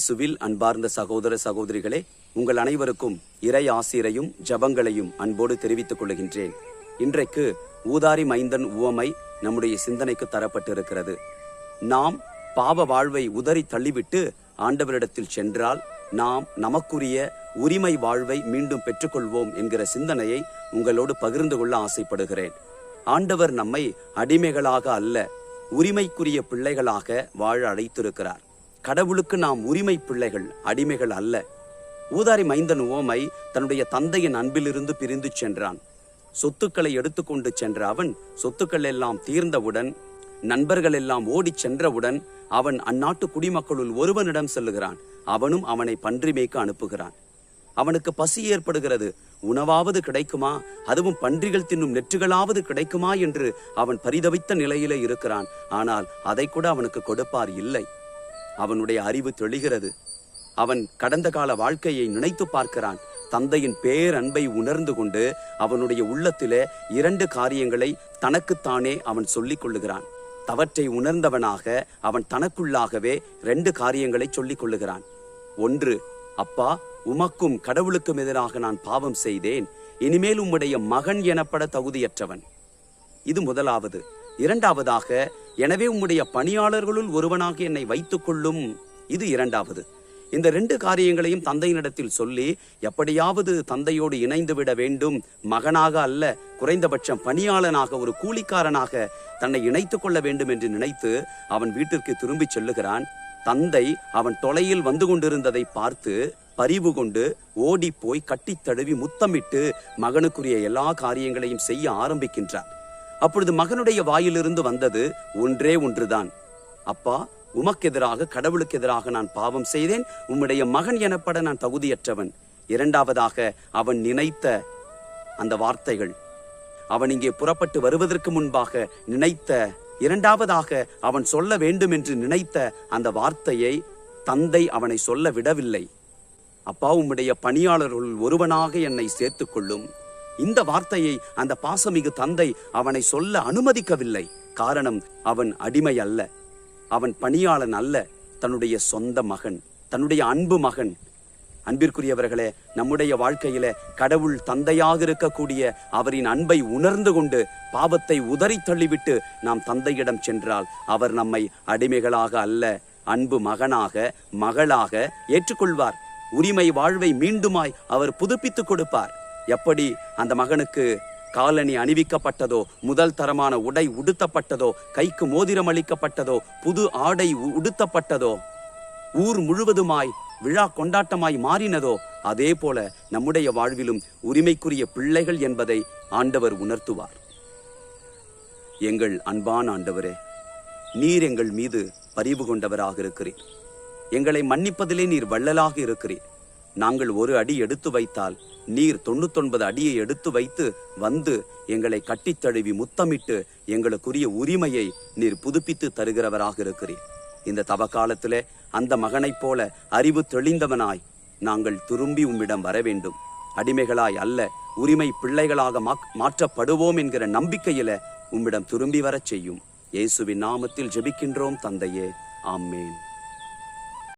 இயேசுவில் அன்பார்ந்த சகோதர சகோதரிகளே உங்கள் அனைவருக்கும் இறை ஆசிரையும் ஜபங்களையும் அன்போடு தெரிவித்துக் கொள்கின்றேன். இன்றைக்கு ஊதாரி மைந்தன் உவமை நம்முடைய சிந்தனைக்கு தரப்பட்டிருக்கிறது. நாம் பாவ வாழ்வை உதறி தள்ளிவிட்டு ஆண்டவரிடத்தில் சென்றால் நாம் நமக்குரிய உரிமை வாழ்வை மீண்டும் பெற்றுக்கொள்வோம் என்கிற சிந்தனையை உங்களோடு பகிர்ந்து கொள்ள ஆசைப்படுகிறேன். ஆண்டவர் நம்மை அடிமைகளாக அல்ல உரிமைக்குரிய பிள்ளைகளாக வாழ அழைத்திருக்கிறார். கடவுளுக்கு நாம் உரிமை பிள்ளைகள் அடிமைகள் அல்ல. ஊதாரி மைந்தன் ஓமை தன்னுடைய தந்தையின் அன்பிலிருந்து பிரிந்து சென்றான். சொத்துக்களை எடுத்துக்கொண்டு சென்ற அவன் சொத்துக்கள் எல்லாம் தீர்ந்தவுடன் நண்பர்கள் எல்லாம் ஓடிச் சென்றவுடன் அவன் அந்நாட்டு குடிமக்களுள் ஒருவனிடம் செல்லுகிறான். அவனும் அவனை பன்றி மேய்க்க அனுப்புகிறான். அவனுக்கு பசி ஏற்படுகிறது. உணவாவது கிடைக்குமா? அதுவும் பன்றிகள் தின்னும் நெற்றுகளாவது கிடைக்குமா? என்று அவன் பரிதவித்த நிலையிலே இருக்கிறான். ஆனால் அதை கூட அவனுக்கு கொடுப்பார் இல்லை. அவனுடைய அறிவு தெளிகிறது. அவன் கடந்த கால வாழ்க்கையை நினைத்து பார்க்கிறான். தந்தையின் பேரன்பை உணர்ந்து கொண்டு அவனுடைய உள்ளத்திலே இரண்டு காரியங்களை தனக்குத்தானே அவன் சொல்லிக் கொள்ளுகிறான். தவற்றை உணர்ந்தவனாக அவன் தனக்குள்ளாகவே ரெண்டு காரியங்களை சொல்லிக் கொள்ளுகிறான். ஒன்று அப்பா உமக்கும் கடவுளுக்கும் எதிராக நான் பாவம் செய்தேன். இனிமேல் உம்முடைய மகன் எனப்பட தகுதியற்றவன். இது முதலாவது. இரண்டாவதாக எனவே உம்முடைய பணியாளர்களுள் ஒருவனாக என்னை வைத்துக் கொள்ளும் இது இரண்டாவது. இந்த ரெண்டு காரியங்களையும் தந்தையினிடத்தில் சொல்லி எப்படியாவது தந்தையோடு இணைந்து விட வேண்டும். மகனாக அல்ல குறைந்தபட்சம் பணியாளனாக ஒரு கூலிக்காரனாக தன்னை இணைத்துக் கொள்ள வேண்டும் என்று நினைத்து அவன் வீட்டிற்கு திரும்பிச் செல்லுகிறான். தந்தை அவன் தொலையில் வந்து கொண்டிருந்ததை பார்த்து பரிவு கொண்டு ஓடி போய் கட்டித் தழுவி முத்தமிட்டு மகனுக்குரிய எல்லா காரியங்களையும் செய்ய ஆரம்பிக்கின்றார் அப்பொழுது மகனுடைய வாயிலிருந்து வந்தது ஒன்றே ஒன்றுதான். அப்பா உமக்கு எதிராக கடவுளுக்கு எதிராக நான் பாவம் செய்தேன். உம்முடைய மகன் எனப்பட நான் தகுதியற்றவன். இரண்டாவதாக அவன் நினைத்த அந்த வார்த்தைகள். அவன் இங்கே புறப்பட்டு வருவதற்கு முன்பாக நினைத்த இரண்டாவதாக அவன் சொல்ல வேண்டும் என்று நினைத்த அந்த வார்த்தையை தந்தை அவனை சொல்ல விடவில்லை. அப்பா உம்முடைய பணியாளர்கள் ஒருவனாக என்னை சேர்த்துக் கொள்ளும் இந்த வார்த்தையை அந்த பாசமிகு தந்தை அவனை சொல்ல அனுமதிக்கவில்லை. காரணம் அவன் அடிமை அல்ல. அவன் பணியாளன் அல்ல. தன்னுடைய சொந்த மகன் தன்னுடைய அன்பு மகன். அன்பிற்குரியவர்களே நம்முடைய வாழ்க்கையில கடவுள் தந்தையாக இருக்கக்கூடிய அவரின் அன்பை உணர்ந்து கொண்டு பாவத்தை உதறி தள்ளிவிட்டு நாம் தந்தையிடம் சென்றால் அவர் நம்மை அடிமைகளாக அல்ல அன்பு மகனாக மகளாக ஏற்றுக்கொள்வார். உரிமை வாழ்வை மீண்டுமாய் அவர் புதுப்பித்துக் கொடுப்பார். எப்படி அந்த மகனுக்கு காலணி அணிவிக்கப்பட்டதோ முதல் தரமான உடை உடுத்தப்பட்டதோ கைக்கு மோதிரம் அளிக்கப்பட்டதோ புது ஆடை உ- உடுத்தப்பட்டதோ ஊர் முழுவதுமாய் விழா கொண்டாட்டமாய் மாறினதோ அதே போல நம்முடைய வாழ்விலும் உரிமைக்குரிய பிள்ளைகள் என்பதை ஆண்டவர் உணர்த்துவார். எங்கள் அன்பான ஆண்டவரே நீர் எங்கள் மீது பரிவு கொண்டவராக இருக்கிறீர். எங்களை மன்னிப்பதிலே நீர் வள்ளலாக இருக்கிறீர். நாங்கள் ஒரு அடி எடுத்து வைத்தால் நீர் தொண்ணூத்தொன்பது அடியை எடுத்து வைத்து வந்து எங்களை கட்டித் தழுவி முத்தமிட்டு எங்களுக்குரிய உரிமையை நீர் புதுப்பித்து தருகிறவராக இருக்கிறீர். இந்த தவ காலத்திலே அந்த மகனைப் போல அறிவு தெளிந்தவனாய் நாங்கள் திரும்பி உம்மிடம் வர வேண்டும். அடிமைகளாய் அல்ல உரிமை பிள்ளைகளாக மாற்றப்படுவோம் என்கிற நம்பிக்கையில உம்மிடம் திரும்பி வரச் செய்யும். இயேசுவின் நாமத்தில் ஜெபிக்கின்றோம் தந்தையே. ஆம்மேன்